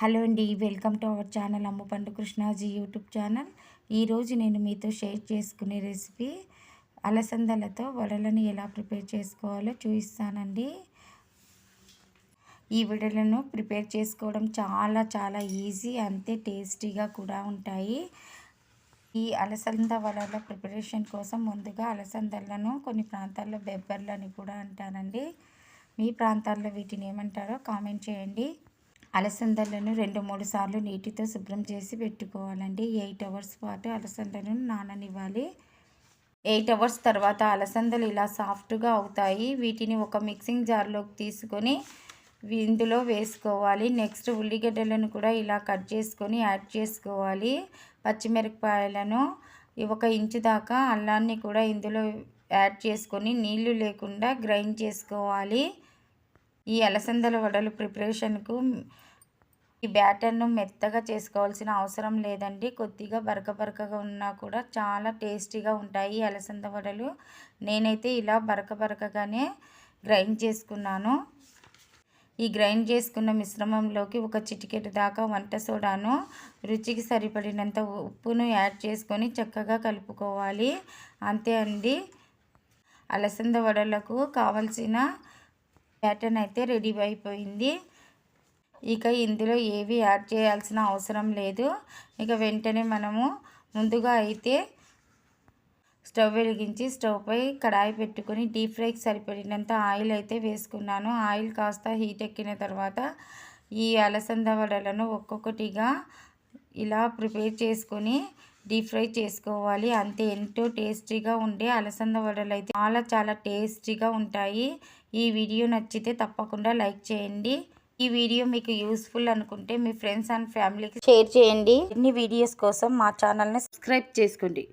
Hello అండి welcome to our channel Ammapandu Krishnaji YouTube channel. ఈరోజు నేను మీతో షేర్ చేసుకునే రెసిపీ అలసందలతో వడలను ఎలా ప్రిపేర్ చేసుకోవాలో చూపిస్తానండి. ఈ వడలను ప్రిపేర్ చేసుకోవడం చాలా చాలా ఈజీ అంతే టేస్టీగా కూడా ఉంటాయి. ఈ అలసంద వడల ప్రిపరేషన్ కోసం ముందుగా అలసందలను కొన్ని ప్రాంతాల్లో బెబ్బర్లని కూడా అంటానండి. మీ ప్రాంతాల్లో వీటిని ఏమంటారో కామెంట్ చేయండి. అలసందలను రెండు మూడు సార్లు నీటితో శుభ్రం చేసి పెట్టుకోవాలండి. ఎయిట్ అవర్స్ పాటు అలసందలను నాననివ్వాలి. ఎయిట్ అవర్స్ తర్వాత అలసందలు ఇలా సాఫ్ట్గా అవుతాయి. వీటిని ఒక మిక్సింగ్ జార్లోకి తీసుకొని ఇందులో వేసుకోవాలి. నెక్స్ట్ ఉల్లిగడ్డలను కూడా ఇలా కట్ చేసుకొని యాడ్ చేసుకోవాలి. పచ్చిమిరపకాయలను ఒక ఇంచు దాకా అల్లాన్ని కూడా ఇందులో యాడ్ చేసుకొని నీళ్ళు లేకుండా గ్రైండ్ చేసుకోవాలి. ఈ అలసందల వడలు ప్రిపరేషన్కు ఈ బ్యాటర్ను మెత్తగా చేసుకోవాల్సిన అవసరం లేదండి. కొద్దిగా బరక బరకగా ఉన్నా కూడా చాలా టేస్టీగా ఉంటాయి ఈ అలసంద వడలు. నేనైతే ఇలా బరక బరకగానే గ్రైండ్ చేసుకున్నాను. ఈ గ్రైండ్ చేసుకున్న మిశ్రమంలోకి ఒక చిటికెట్ దాకా వంట సోడాను రుచికి సరిపడినంత ఉప్పును యాడ్ చేసుకొని చక్కగా కలుపుకోవాలి. అంతే అండి. అలసంద వడలకు కావలసిన ప్యాటర్న్ అయితే రెడీ అయిపోయింది. ఇక ఇందులో ఏవి యాడ్ చేయాల్సిన అవసరం లేదు. ఇక వెంటనే మనము ముందుగా అయితే స్టవ్ వెలిగించి స్టవ్పై కడాయి పెట్టుకొని డీప్ ఫ్రైకి సరిపడినంత ఆయిల్ అయితే వేసుకున్నాను. ఆయిల్ కాస్త హీట్ ఎక్కిన తర్వాత ఈ అలసంద వడలను ఒక్కొక్కటిగా ఇలా ప్రిపేర్ చేసుకొని డీప్ ఫ్రై చేసుకోవాలి. అంతే. ఎంతో టేస్టీగా ఉండే అలసంద వడలు అయితే చాలా చాలా టేస్టీగా ఉంటాయి. ఈ వీడియో నచ్చితే తప్పకుండా లైక్ చేయండి. ఈ వీడియో మీకు యూస్ఫుల్ అనుకుంటే మీ ఫ్రెండ్స్ అండ్ ఫ్యామిలీకి షేర్ చేయండి. ఇన్ని వీడియోస్ కోసం మా ఛానల్ని సబ్స్క్రైబ్ చేసుకోండి.